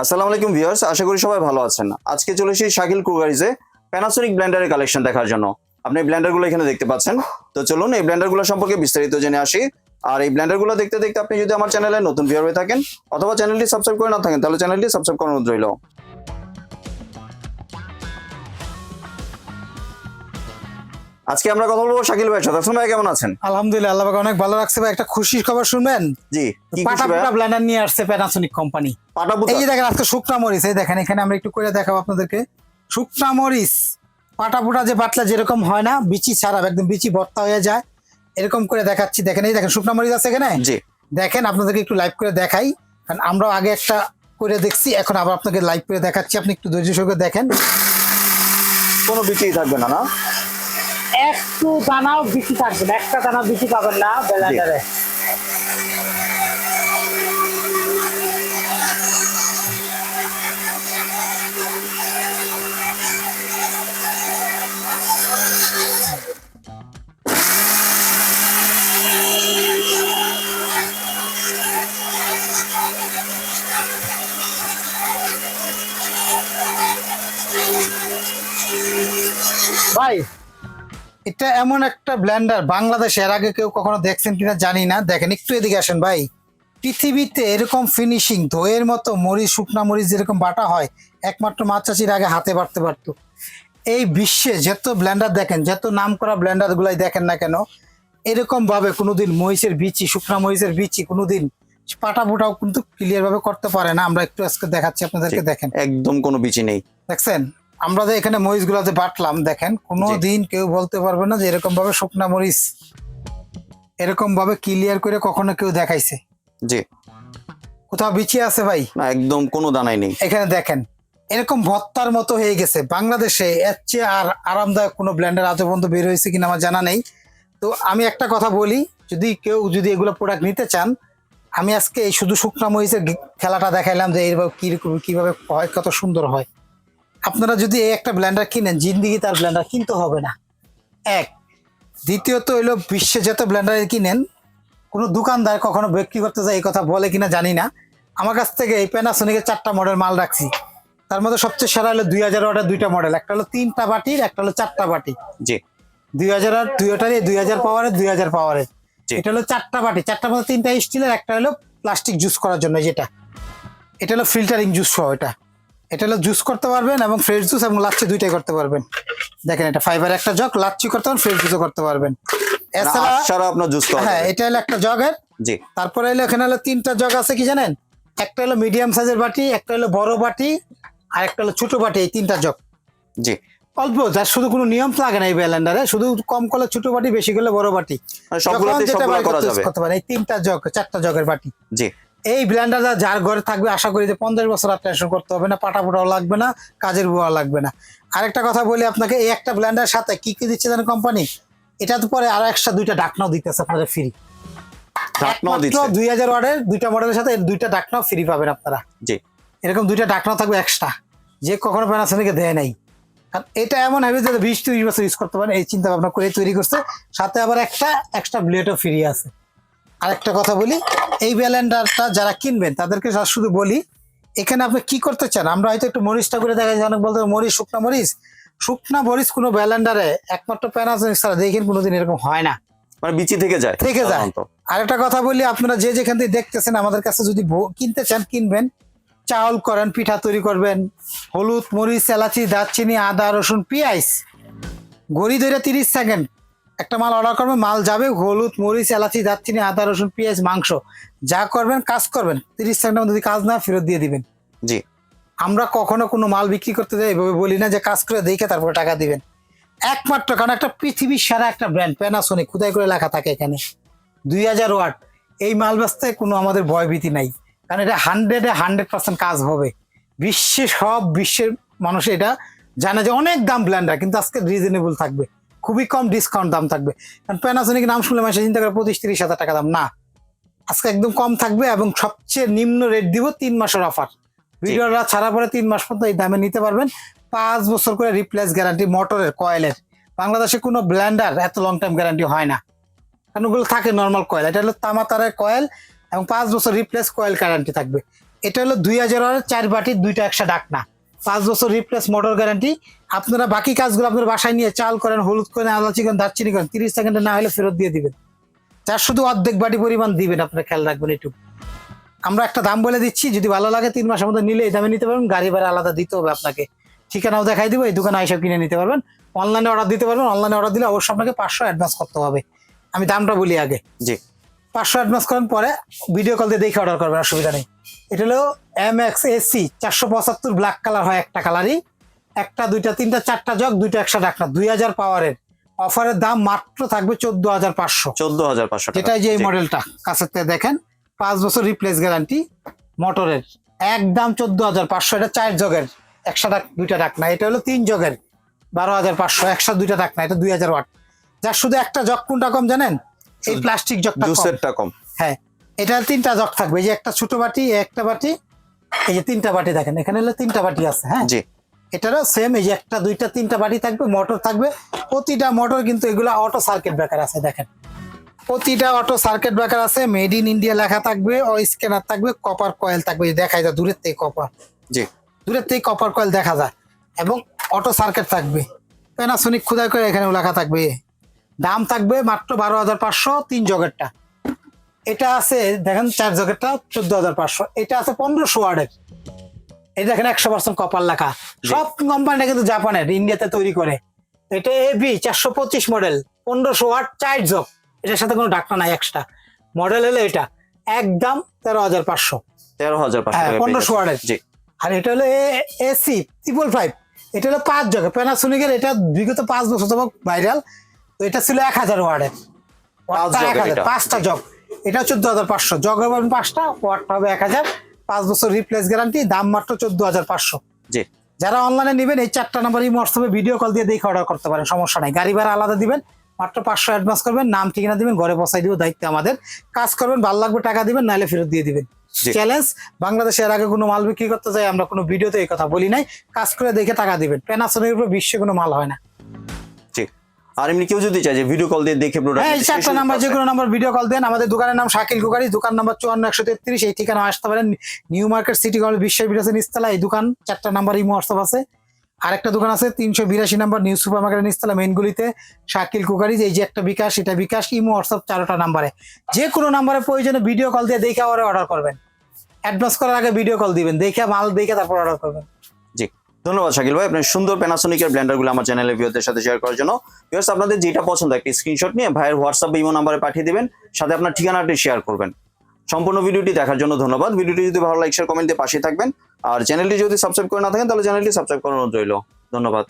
আসসালামু আলাইকুম ভিউয়ার্স, আশা করি সবাই ভালো আছেন। আজকে চলে এসেছি শাকিল কুগারিজে প্যানাসোনিক ব্লেন্ডারের কালেকশন দেখার জন্য। আপনি ব্লেন্ডারগুলো এখানে দেখতে পাচ্ছেন। তো চলুন এই ব্লেন্ডারগুলো সম্পর্কে বিস্তারিত জেনে আসি। আর এই ব্লেন্ডারগুলো দেখতে দেখতে আপনি যদি আমার চ্যানেলে নতুন ভিউয়ার হয়ে থাকেন, অথবা চ্যানেলটি সাবস্ক্রাইব করে না থাকেন, তাহলে চ্যানেলটি সাবস্ক্রাইব করানো রইল। আজকে আমরা কথা বলব শাকিল ভাই সাথে। ভাই কেমন আছেন? আলহামদুলিল্লাহ আল্লাহ পাক অনেক ভালো রাখছে ভাই। একটা খুশির খবর শুনবেন? জি কি পাটা খুশি ব্লেন্ডার নিয়ে আসছে প্যানাসোনিক কোম্পানি পাটা এই যে দেখেন আজকে শুকনা মরিচ এই দেখেন এখানে আমরা একটু করে দেখাবো আপনাদেরকে। শুকনা মরিচ পাটা পুটা যে বাটলা যেরকম হয় না বিচি ছাড়া একদম বিচি ভর্তা হয়ে যায়। এরকম করে দেখাচ্ছি। দেখেন এই দেখেন শুকনা মরিচ আছে এখানে? জি। দেখেন আপনাদেরকে একটু লাইভ করে দেখাই। কারণ আমরাও আগে একটা করে দেখছি এখন আবার আপনাকে লাইভ করে দেখাচ্ছি। আপনি একটু ধৈর্য সহকারে দেখেন। কোনো বিক্রি থাকবে না না? একটু দানাও বেশি থাকবে না একটা দানা বেশি পাবেন না ব্লেন্ডারে ভাই এটা এমন একটা ব্ল্যান্ডার বাংলাদেশে এর আগে কেউ কখনো দেখছেন কিনা জানি না। দেখেন একটু এদিকে আসেন ভাই। পৃথিবীতে এরকম ফিনিশিং দইয়ের মতো মরিচ শুকনা মরিচ যেরকম বাটা হয় একমাত্র মাছ চাষির আগে হাতে বাড়তে পারতো। এই বিশ্বে যত ব্ল্যান্ডার দেখেন যত নাম করা ব্লেন্ডার গুলাই দেখেন না কেন এরকম ভাবে কোনোদিন মরিচের বিচি শুকনা মরিচের বিচি কোনোদিন পাটা ফুটাও কিন্তু ক্লিয়ার ভাবে করতে পারে না। আমরা একটু আজকে দেখাচ্ছি আপনাদেরকে দেখেন। একদম কোনো বিচি নেই। দেখছেন? আমরা যে এখানে মরিচগুলো বাটলাম দেখেন কোনো দিন কেউ বলতে পারবে না যে এরকম ভাবে শুকনা মরিচ এরকম ভাবে ক্লিয়ার করে কখনো কেউ দেখাইছে। জি। কোথাও বিছিয়ে আছে ভাই? না একদম কোনো দানাই নেই। এখানে দেখেন এরকম ভত্তার মতো হয়ে গেছে। বাংলাদেশে এর চেয়ে আর আরামদায়ক কোনো ব্ল্যান্ডার আজও পর্যন্ত বের হয়েছে কিনা আমার জানা নেই। তো আমি একটা কথা বলি যদি কেউ যদি এগুলো প্রোডাক্ট নিতে চান আমি আজকে এই শুধু শুকনা মরিচের খেলাটা দেখাইলাম যে এইভাবে কীরকম কীভাবে হয় কত সুন্দর হয়। আপনারা যদি এই একটা ব্ল্যান্ডার কিনেন জিন্দিগি তার ব্ল্যান্ডার কিনতে হবে না। এক। দ্বিতীয়ত হইল বিশ্বে যত ব্ল্যান্ডার কিনেন কোনো দোকানদার কখনো বিক্রি করতে যায় এই কথা বলে কিনা জানি না। আমার কাছ থেকে এই প্যানাসোনিকের চারটা মডেল মাল রাখছি। তার মধ্যে সবচেয়ে সেরা হলো দুই হাজার ওয়াটের দুইটা মডেল একটা হলো তিনটা বাটির একটা হলো চারটা বাটি। জি। দুই হাজার আর দুইটারই দুই হাজার পাওয়ারের দুই হাজার পাওয়ারের। এটা হলো চারটা বাটি। চারটার মধ্যে তিনটা স্টিলের একটা হলো প্লাস্টিক জুস করার জন্য যেটা। এটা হলো ফিল্টারিং জুস সহ এটা। এটা হলো জুস করতে পারবেন এবং ফ্রেশ জুস এবং লাচ্ছি দুইটাই করতে পারবেন। দেখেন এটা ফাইবার একটা জগ লাচ্ছি করতে পারবেন ফ্রেশ জুসও করতে পারবেন। এছাড়া আপনার জুস হ্যাঁ এটা হলো একটা জগের জি। তারপরে হলো এখানে হলো তিনটা জগ আছে কি জানেন? একটা হলো মিডিয়াম সাইজের বাটি একটা হলো বড় বাটি আর একটা হলো ছোট বাটি এই তিনটা জগ জি। অল্প যার শুধু কোনো নিয়ম লাগে না এই ব্যালেন্ডারে শুধু কম করলে ছোট বাটি বেশি করলে বড় বাটি। মানে সবগুলোতে সবগুলো করা করতে যাবে। করতে পারেন এই তিনটা জগ চারটা জগের বাটি। জি। এই ব্লেন্ডারটা যার ঘরে থাকবে আশা করি যে পঞ্চাশ বছর আর টেনশন করতে হবে না পাটা পোটাও লাগবে না কাজের বুয়া লাগবে না। আরেকটা কথা বলি আপনাকে এই একটা ব্লেন্ডার সাথে কি কি দিচ্ছে জানেন কোম্পানি এটা তো পরে আর এক্সট্রা দুইটা ডাকনাও দিতেছে আপনাদের ফ্রি দিচ্ছে। দুই হাজার ওয়ার্ডের দুইটা মডেলের সাথে দুইটা ডাকনাও ফ্রি পাবেন আপনারা। জি। এরকম দুইটা ডাকনাও থাকবে এক্সট্রা যে কখনো প্যানাসোনিকে দেয় নাই। কারণ এটা এমন হবে যে বিশ ত্রিশ বছর ইউজ করতে পারেন এই চিন্তা ভাবনা করে তৈরি করছে। সাথে আবার একটা এক্সট্রা ব্লেডও ফ্রি আছে। আরেকটা কথা বলি এই ব্যালেন্ডারটা যারা কিনবেন তাদেরকে শুধু বলি এখানে আপনি কি করতে চান? আমরা হয়তো একটু মরিচটা করে দেখা যায় অনেক বলতে মরিচ শুকনা মরিচ। শুকনো মরিচ কোনো ব্যালেন্ডারে একমাত্র প্যানাসোনিক ছাড়া দেখেন কোনোদিন এরকম হয় না। মানে বিচি থেকে যায় থেকে যায়। আরেকটা কথা বলি আপনারা যে যেখান থেকে দেখতেছেন আমাদের কাছে যদি কিনতে চান কিনবেন। চাউল করেন পিঠা তৈরি করবেন। হলুদ মরিচ এলাচি দারচিনি আদা রসুন পেঁয়াজ। গড়ি ধরে তিরিশ সেকেন্ড। একটা মাল অর্ডার করবেন মাল যাবে হলুদ মরিচ এলাচি দারচিনি আদা রসুন পেঁয়াজ মাংস যা করবেন কাজ করবেন। তিরিশ সেকেন্ডের মধ্যে যদি কাজ না ফেরত দিয়ে দিবেন। জি। আমরা কখনো কোনো মাল বিক্রি করতে যাই এভাবে বলি না যে কাজ করে দেখে তারপরে টাকা দিবেন। একমাত্র কারণ একটা পৃথিবীর সারা একটা ব্র্যান্ড প্যানাসোনিক খুদাই করে লেখা থাকে এখানে? দুই হাজার ওয়াট। এই মাল ব্যস্তে কোনো আমাদের ভয়ভীতি নাই। কারণ এটা হান্ড্রেডে হান্ড্রেড পার্সেন্ট কাজ হবে। বিশ্বে সব বিশ্বের মানুষ এটা জানে যে অনেক দাম ব্ল্যান্ডার কিন্তু আজকে রিজনেবল থাকবে। খুবই কম ডিসকাউন্ট দাম থাকবে। কারণ প্যানাসোনিক নাম শুনলে মানুষ চিন্তা করে পঁচিশ তিরিশ হাজার টাকা দাম। না আজকে একদম কম থাকবে এবং সবচেয়ে নিম্ন রেট দিব তিন মাসের অফার ভিডিওরা ছাড়া পরে তিন মাস পর্যন্ত এই দামে নিতে পারবেন। পাঁচ বছর করে রিপ্লেস গ্যারান্টি মোটরের কয়েলের বাংলাদেশে কোনো ব্ল্যান্ডার এত লং টাইম গ্যারান্টি হয় না। কারণ ওগুলো থাকে নর্মাল কয়েল এটা হলো তামা তারের কয়েল এবং পাঁচ বছর রিপ্লেস কয়েল গ্যারান্টি থাকবে। এটা হলো দুই হাজার চার বাটির দুইটা একশো ডাকনা। পাঁচ বছর রিপ্লেস মোটর গ্যারান্টি আপনারা বাকি কাজগুলো আপনার বাসায় নিয়ে চাল করেন হলুদ করেন আলাচি করেন দারচিনি করেন তিরিশ সেকেন্ডে না হলে ফেরত দিয়ে দিবেন। তার শুধু অর্ধেক বাটি পরিমাণ দিবেন আপনারা খেয়াল রাখবেন একটু। আমরা একটা দাম বলে দিচ্ছি যদি ভালো লাগে তিন মাসের মধ্যে নিলে এই দামে নিতে পারবেন গাড়ি ভাড়া আলাদা দিতে হবে আপনাকে। ঠিকানাও দেখাই দিব এই দোকানে আইসব কিনে নিতে পারবেন। অনলাইনে অর্ডার দিতে পারবেন অনলাইনে অর্ডার দিলে অবশ্যই আপনাকে পাঁচশো অ্যাডভান্স করতে হবে। আমি দামটা বলি আগে। জি। পাঁচশো অ্যাডভান্স করেন পরে ভিডিও কল দিয়ে দেখে অর্ডার করবেন অসুবিধা নেই। এটা হলো এম এক্স এসি চারশো পঁচাত্তর ব্ল্যাক কালার হয় একটা কালারই একটা দুইটা তিনটা চারটা জগ দুইটা একশো ডাকনা দুই হাজার পাওয়ারের অফারের দাম মাত্র থাকবে চোদ্দ হাজার পাঁচশো। চোদ্দ হাজার পাঁচশো এটাই যে এই মডেলটা কাছের থেকে দেখেন পাঁচ বছর রিপ্লেস গ্যারান্টি মোটরের একদম চোদ্দ হাজার পাঁচশো এটা চার জগের। একশো টাক দুইটা ডাক না এটা হলো তিন জগের। বারো হাজার পাঁচশো একশো দুইটা ডাক না এটা দুই হাজার ওয়াট। যার শুধু একটা জগ কোনটা কম জানেন? এই প্লাস্টিক জগটা কম। হ্যাঁ। এটা তিনটা জগ থাকবে এই যে একটা ছোট বাটি একটা বাটি এই যে তিনটা বাটি দেখেন এখানে হলো তিনটা বাটি আছে হ্যাঁ? জি। এটারও সেম এই যে একটা দুইটা তিনটা বাটি থাকবে মোটর থাকবে প্রতিটা মোটর কিন্তু এগুলো অটো সার্কিট ব্রেকার আছে দেখেন। প্রতিটা অটো সার্কিট ব্রেকার আছে মেড ইন ইন্ডিয়া লেখা থাকবে ও স্ক্যানার থাকবে কপার কয়েল থাকবে এই দেখাই যায় দূরের থেকে কপার জি। দূরের থেকে কপার কয়েল দেখা যায় এবং অটো সার্কিট থাকবে। প্যানাসোনিক খুদাই করে এখানেও লেখা থাকবে। দাম থাকবে মাত্র বারো হাজার পাঁচশো তিন জগেরটা। এটা আছে দেখেন চার জগেরটা চোদ্দ হাজার পাঁচশো। এটা আছে পনেরোশো ওয়ার্ডের। এই দেখেন একশো পার্সেন্ট কপার লেখা। সব কোম্পানিটা কিন্তু জাপানের ইন্ডিয়াতে তৈরি করে। এটা এবি চারশো পঁচিশ মডেল পনেরোশো ওয়াট চার জগ। এটার সাথে কোনো ডাক্তার নাই এক্সট্রা মডেল হলো এটা। একদম তেরো হাজার পাঁচশো। তেরো হাজার হ্যাঁ, টাকা পেয়ে 1500 যাচ্ছেন। ওয়াটের। জি। আর এটা হলো এসি ট্রিপল ফাইভ এটা হলো পাঁচ জগে। প্যানাসোনিকের এটা বিগত পাঁচ বছর তো ভাইরাল এটা ছিল এক হাজার ওয়ার্ডের। পাঁচটা জগ। এটা চোদ্দ হাজার পাঁচশো। জগ পাঁচটা ওয়াটটা হবে এক হাজার। পাঁচ বছর রিপ্লেস গ্যারান্টি দাম মাত্র চোদ্দ হাজার পাঁচশো। জি। যারা অনলাইনে নেবেন এই চারটা নাম্বার এই হোয়াটসঅ্যাপে ভিডিও কল দিয়ে দেখে অর্ডার করতে পারেন সমস্যা নাই। গাড়ি ভাড়া আলাদা দিবেন মাত্র পাঁচশো অ্যাডভান্স করবেন নাম ঠিকানা দিবেন ঘরে বসাই দিব দায়িত্ব আমাদের। কাজ করবেন ভালো লাগবে টাকা দিবেন নাহলে ফেরত দিয়ে দিবেন। চ্যালেঞ্জ বাংলাদেশে এর আগে কোনো মাল বিক্রি করতে যাই আমরা কোনো ভিডিওতে এই কথা বলি নাই। কাজ করে দেখে টাকা দিবেন। প্যানাসনের উপর বিশ্বে কোনো মাল হয় না। আর এমনি কেউ যদি চায় যে ভিডিও কল দিয়ে দেখে প্রোডাক্ট হ্যাঁ চারটা নাম্বার যে কোনো নাম্বার ভিডিও কল দেন। আমাদের দোকানের নাম শাকিল কুকারি দোকান নাম্বার চুয়ান্ন একশো তেত্রিশ। এই ঠিকানা আসতে পারেন। নিউ মার্কেট সিটি কলেজ বিশ্ব বিরাসের নিস্তালা এই দোকান চারটা নাম্বার ইমো হোয়াটসঅ্যাপ আছে। আরেকটা দোকান আছে তিনশো বিরাশি নাম্বার নিউ সুপার মার্কেটের নিস্তালা মেনগুলিতে শাকিল কুকারি। এই যে একটা বিকাশ এটা বিকাশ ইমো হোয়াটসঅ্যাপ চারোটা নাম্বারে যে কোনো নাম্বারে প্রয়োজনে ভিডিও কল দিয়ে দেখে আবার অর্ডার করবেন। অ্যাডভান্স করার আগে ভিডিও কল দিবেন। দেখে মাল দেখে তারপর অর্ডার করবেন। ধন্যবাদ শাকিল ভাই। আপনার সুন্দর প্যানাসোনিকের ব্ল্যান্ডারগুলো আমার চ্যানেলে ভিউদের সাথে শেয়ার করার জন্য। ভিউয়ার্স আপনাদের যেটা পছন্দ, একটা স্ক্রিনশট নিয়ে ভাইয়ের হোয়াটসঅ্যাপ ইমো নাম্বারে পাঠিয়ে দেবেন, সাথে আপনার ঠিকানাটি শেয়ার করবেন। সম্পূর্ণ ভিডিওটি দেখার জন্য ধন্যবাদ। ভিডিওটি যদি ভালো লাইক শেয়ার কমেন্টে পাশে থাকবেন। আর চ্যানেলটি যদি সাবস্ক্রাইব করে না থাকেন, তাহলে চ্যানেলটি সাবস্ক্রাইব করানো রইল। ধন্যবাদ।